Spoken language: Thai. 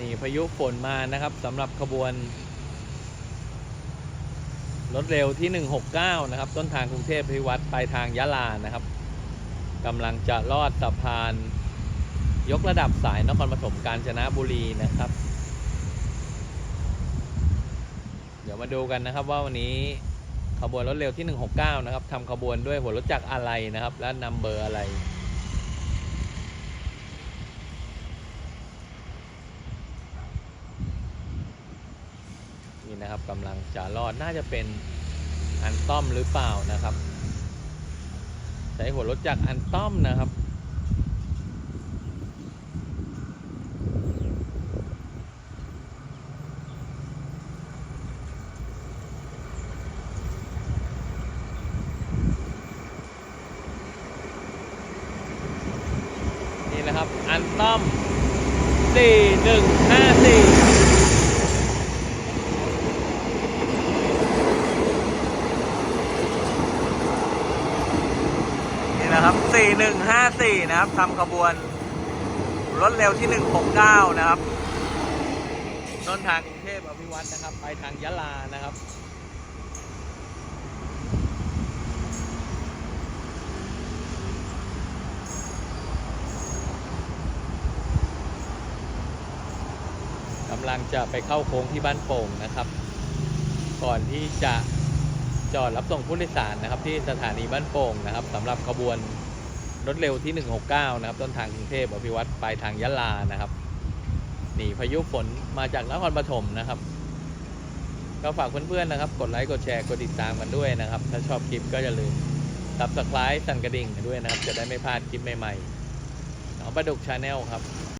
นี่พายุฝนมานะครับสำหรับขบวน รถเร็วที่ 169 นะครับ ต้นทางกรุงเทพพิวัตรปลายทางยะลานะครับกำลังจะลอดสะพาน ยกระดับสายนครปฐมกาญจนบุรีนะครับ เดี๋ยวมาดูกันนะครับว่าวันนี้ขบวนรถเร็วที่ 169 นะครับทำขบวนด้วยหัวรถจักรอะไรนะครับ และนำเบอร์อะไร นี่นะครับกำลังจะรอดน่าจะเป็นอันต้อมหรือเปล่านะครับ ใช้หัวรถจักรอันต้อมนะครับนี่นะครับ อันต้อม 4154 นี่นะครับ 4154 นะครับทำขบวนรถเร็วที่ 169 นะครับต้นทางกรุงเทพอภิวัตนะครับ ไปทางยะลานะครับกำลังจะไปเข้าโค้งที่บ้านโป่งนะครับ ก่อนที่จะ จอดรับส่งผู้โดยสารนะครับที่สถานีบ้านโป่งนะครับสำหรับขบวนรถเร็วที่ 169 นะครับ ต้นทางกรุงเทพอภิวัตรปลายทางยะลานะครับหนีพายุฝนมาจากนครปฐมนะครับ ก็ฝากเพื่อนๆนะครับ กดไลค์ กดแชร์ กดติดตามกันด้วยนะครับ ถ้าชอบคลิปก็อย่าลืม subscribe สั่นกระดิ่งด้วยนะครับ จะได้ไม่พลาดคลิปใหม่ๆน้องประดุกชาแนลครับ